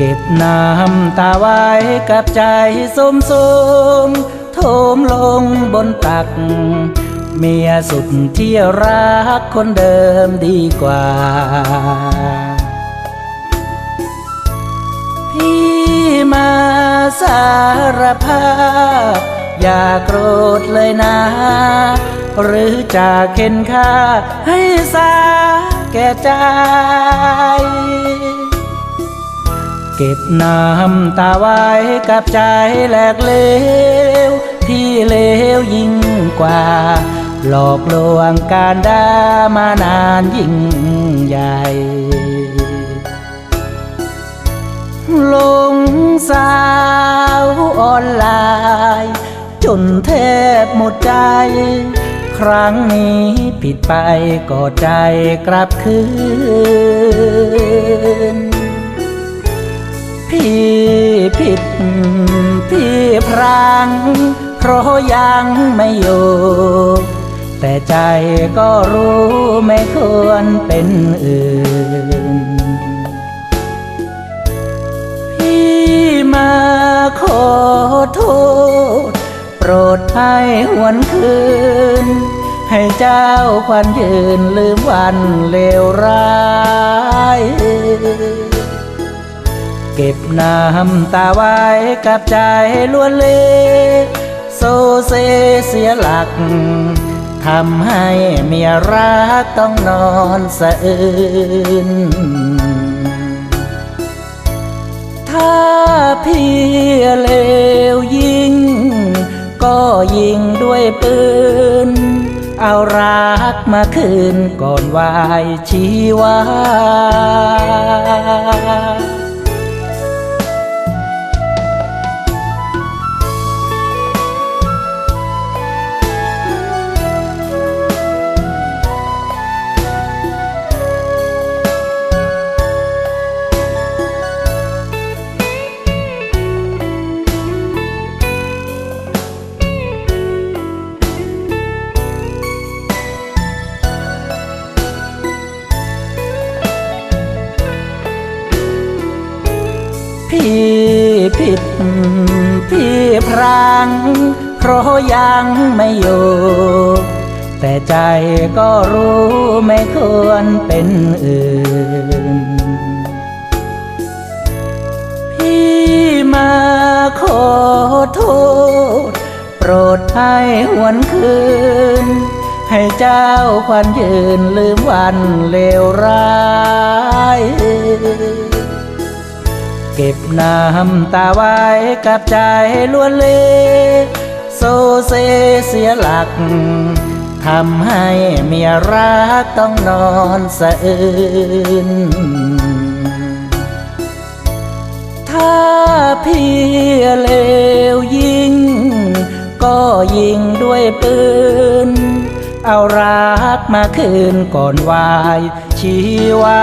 เก็บน้ำตาไว้กับใจสมสมโถมลงบนตัก เมียสุดที่รักคนเดิมดีกว่า พี่มาสารภาพ อย่าโกรธเลยนะ หรือจะเข็นค่าให้สาแก่ใจ เก็บน้ำตาไว้กับใจแหลกเลว ที่เลวยิ่งกว่า หลอกลวงการด่ามานานยิ่งใหญ่ลงสาวออนไลน์จนแทบหมดใจ ครั้งนี้ผิดไปก็ใจกลับคืน พี่ผิด พี่พรางเพราะยังไม่อยู่แต่ใจก็รู้ไม่ควรเป็นอื่น พี่มาขอโทษ โปรดให้หวนคืน ให้เจ้าควันยืนลืมวันเลวร้าย เก็บน้ำตาไว้กับใจล้วนเละโซเซเสียหลักทำให้เมียรักต้องนอนสะอื้นถ้าพี่เลวยิง ก็ยิงด้วยปืน เอารักมาคืนก่อนวายชีวา พี่ผิด พี่พรางเพราะยังไม่อยู่แต่ใจก็รู้ไม่ควรเป็นอื่น พี่มาขอโทษ โปรดให้หวนคืน ให้เจ้าควันยืนลืมวันเลวร้าย เก็บน้ำตาไว้กับใจล้วนเละโซเซเสียหลักทำให้เมียรักต้องนอนสะอื้นถ้าพี่เลวยิง ก็ยิงด้วยปืน เอารักมาคืนก่อนวายชีวา